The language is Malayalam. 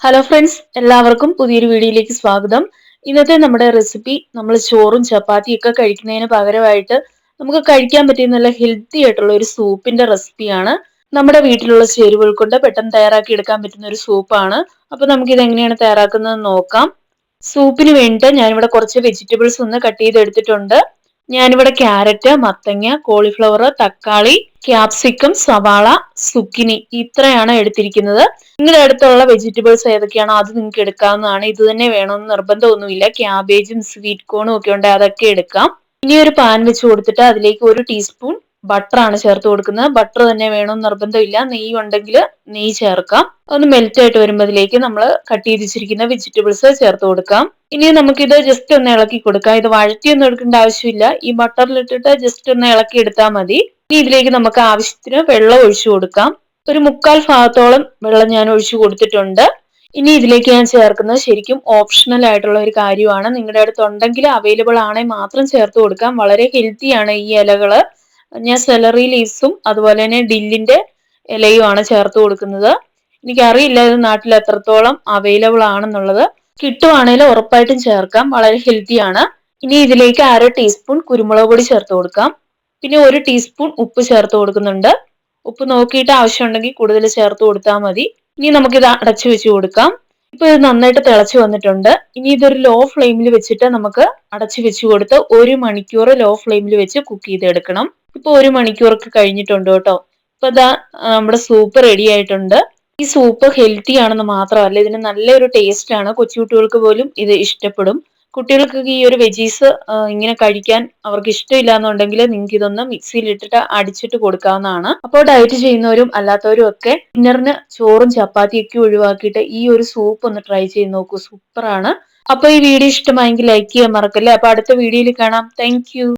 ഹലോ ഫ്രണ്ട്സ് എല്ലാവർക്കും പുതിയൊരു വീഡിയോയിലേക്ക് സ്വാഗതം. ഇന്നത്തെ നമ്മുടെ റെസിപ്പി നമ്മൾ ചോറും ചപ്പാത്തിയും ഒക്കെ കഴിക്കുന്നതിന് പകരമായിട്ട് നമുക്ക് കഴിക്കാൻ പറ്റിയ നല്ല ഹെൽത്തി ആയിട്ടുള്ള ഒരു സൂപ്പിന്റെ റെസിപ്പിയാണ് നമ്മുടെ വീട്ടിലുള്ള ചേരുവകൾ കൊണ്ട് പെട്ടെന്ന് തയ്യാറാക്കി എടുക്കാൻ പറ്റുന്ന ഒരു സൂപ്പാണ്. അപ്പൊ നമുക്ക് ഇത് എങ്ങനെയാണ് തയ്യാറാക്കുന്നത് നോക്കാം. സൂപ്പിന് വേണ്ടിയിട്ട് ഞാനിവിടെ കുറച്ച് വെജിറ്റബിൾസ് ഒന്ന് കട്ട് ചെയ്ത് എടുത്തിട്ടുണ്ട് ഞാനിവിടെ ക്യാരറ്റ് മത്തങ്ങ കോളിഫ്ലവർ തക്കാളി ക്യാപ്സിക്കം സവാള സുക്കിനി ഇത്രയാണ് എടുത്തിരിക്കുന്നത്. നിങ്ങളുടെ അടുത്തുള്ള വെജിറ്റബിൾസ് ഏതൊക്കെയാണോ അത് നിങ്ങൾക്ക് എടുക്കാവുന്നതാണ്. ഇത് തന്നെ വേണമെന്ന് നിർബന്ധമൊന്നുമില്ല. ക്യാബേജും സ്വീറ്റ് കോണും ഒക്കെ ഉണ്ട്. അതൊക്കെ എടുക്കാം. ഇനി ഒരു പാൻ വെച്ച് കൊടുത്തിട്ട് അതിലേക്ക് ഒരു ടീസ്പൂൺ ബട്ടർ ആണ് ചേർത്ത് കൊടുക്കുന്നത്. ബട്ടർ തന്നെ വേണമെന്ന് നിർബന്ധമില്ല. നെയ്യ് ഉണ്ടെങ്കിൽ നെയ്യ് ചേർക്കാം. ഒന്ന് മെൽറ്റ് ആയിട്ട് വരുമ്പോഴത്തേക്ക് നമ്മൾ കട്ട് ചെയ്ത് വെച്ചിരിക്കുന്ന വെജിറ്റബിൾസ് ചേർത്ത് കൊടുക്കാം. ഇനി നമുക്കിത് ജസ്റ്റ് ഒന്ന് ഇളക്കി കൊടുക്കാം. ഇത് വഴറ്റിയൊന്നും എടുക്കേണ്ട ആവശ്യമില്ല. ഈ ബട്ടറിലിട്ടിട്ട് ജസ്റ്റ് ഒന്ന് ഇളക്കി എടുത്താൽ മതി. ഇനി ഇതിലേക്ക് നമുക്ക് ആവശ്യത്തിന് വെള്ളം ഒഴിച്ചു കൊടുക്കാം. ഒരു മുക്കാൽ ഭാഗത്തോളം വെള്ളം ഞാൻ ഒഴിച്ചു കൊടുത്തിട്ടുണ്ട്. ഇനി ഇതിലേക്ക് ഞാൻ ചേർക്കുന്നത് ശരിക്കും ഓപ്ഷണൽ ആയിട്ടുള്ള ഒരു കാര്യമാണ്. നിങ്ങളുടെ അടുത്തുണ്ടെങ്കിൽ അവൈലബിൾ ആണെങ്കിൽ മാത്രം ചേർത്ത് കൊടുക്കാം. വളരെ ഹെൽത്തിയാണ് ഈ ഇലകൾ. ഞാൻ സെലറി ലീവ്സും അതുപോലെ തന്നെ ഡില്ലിന്റെ ഇലയുമാണ് ചേർത്ത് കൊടുക്കുന്നത്. എനിക്കറിയില്ല ഇത് നാട്ടിൽ എത്രത്തോളം അവൈലബിൾ ആണെന്നുള്ളത്. കിട്ടുവാണെങ്കിൽ ഉറപ്പായിട്ടും ചേർക്കാം. വളരെ ഹെൽത്തിയാണ് ഇനി ഇതിലേക്ക് അര ടീസ്പൂൺ കുരുമുളക് പൊടി ചേർത്ത് കൊടുക്കാം. പിന്നെ ഒരു ടീസ്പൂൺ ഉപ്പ് ചേർത്ത് കൊടുക്കുന്നുണ്ട്. ഉപ്പ് നോക്കിയിട്ട് ആവശ്യമുണ്ടെങ്കിൽ കൂടുതൽ ചേർത്ത് കൊടുത്താൽ മതി. ഇനി നമുക്കിത് അടച്ചു വെച്ച് കൊടുക്കാം. ഇപ്പൊ ഇത് നന്നായിട്ട് തിളച്ചു വന്നിട്ടുണ്ട്. ഇനി ഇതൊരു ലോ ഫ്ലെയിമിൽ വെച്ചിട്ട് നമുക്ക് അടച്ചു വെച്ച് കൊടുത്ത് ഒരു മണിക്കൂർ ലോ ഫ്ലെയിമിൽ വെച്ച് കുക്ക് ചെയ്തെടുക്കണം. ഇപ്പൊ ഒരു മണിക്കൂറൊക്കെ കഴിഞ്ഞിട്ടുണ്ട് കേട്ടോ. ഇപ്പൊ ഇതാ നമ്മുടെ സൂപ്പ് റെഡി ആയിട്ടുണ്ട്. ഈ സൂപ്പ് ഹെൽത്തി ആണെന്ന് മാത്രമല്ല ഇതിന് നല്ലൊരു ടേസ്റ്റ് ആണ്. കൊച്ചുകുട്ടികൾക്ക് പോലും ഇത് ഇഷ്ടപ്പെടും. കുട്ടികൾക്കൊക്കെ ഈ ഒരു വെജീസ് ഇങ്ങനെ കഴിക്കാൻ അവർക്ക് ഇഷ്ടമില്ല എന്നുണ്ടെങ്കിൽ നിങ്ങൾക്ക് ഇതൊന്ന് മിക്സിയിൽ ഇട്ടിട്ട് അടിച്ചിട്ട് കൊടുക്കാവുന്നതാണ്. അപ്പോൾ ഡയറ്റ് ചെയ്യുന്നവരും അല്ലാത്തവരും ഒക്കെ ഡിന്നറിന് ചോറും ചപ്പാത്തിയൊക്കെ ഒഴിവാക്കിയിട്ട് ഈ ഒരു സൂപ്പ് ഒന്ന് ട്രൈ ചെയ്ത് നോക്കൂ. സൂപ്പറാണ് അപ്പൊ ഈ വീഡിയോ ഇഷ്ടമായെങ്കിൽ ലൈക്ക് ചെയ്യാൻ മറക്കല്ലേ? അപ്പൊ അടുത്ത വീഡിയോയിൽ കാണാം. താങ്ക്